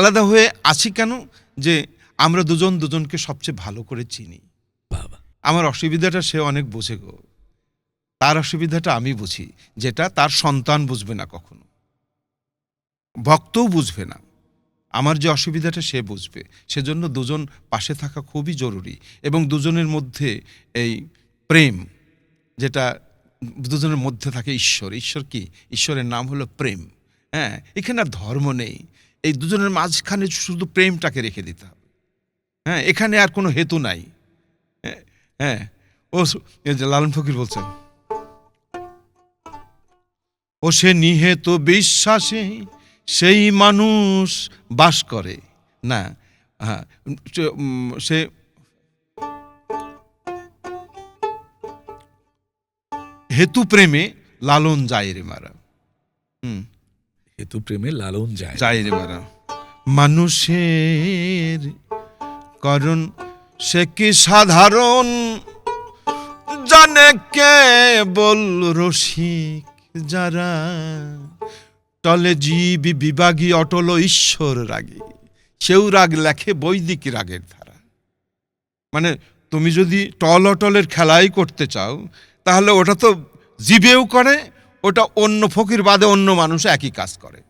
আলাদা হয়ে আছি কেন? যে আমরা দুজন দুজনকে সবচেয়ে ভালো করে চিনি। বাবা। আমার অসুবিধাটা সে অনেক বোঝে গো। তার অসুবিধাটা আমি বুঝি যেটা তার সন্তান বুঝবে না কখনো। ভক্তও বুঝবে না। আমার যে অসুবিধাটা সে বুঝবে। সেজন্য দুজন পাশে থাকা খুবই জরুরি এবং দুজনের মধ্যে এই প্রেম যেটা দুজনের মধ্যে থাকে ঈশ্বর। ঈশ্বর কি? ঈশ্বরের নাম হলো প্রেম। হ্যাঁ এখানে আর ধর্ম নেই। এই দুজনের মাঝখানে শুধু প্রেমটাকে রেখে দিতে হবে। হ্যাঁ এখানে আর কোনো হেতু নাই। হ্যাঁ, হ্যাঁ। ও লালন ফকির বলছেন ও সে নিহেত বিশ্বাসে সেই মানুষ বাস করে। না হ্যাঁ সে হেতু প্রেমে লালন যায় রে মারা। হুম। হেতু প্রেমে লালন যায় যায় রে মারা মানুষের কারণ, সে কি সাধারণ? জানে কে বল রসিক যারা টলে জীব বিভাগী, অটল ঈশ্বর রাগে। সেও রাগ লেখে বৈদিক রাগের ধারা। মানে তুমি যদি টল অটলের খেলাই করতে চাও, তাহলে ওটা তো জীবেও করে ওটা অন্য ফকির বাদে অন্য মানুষ একই কাজ করে।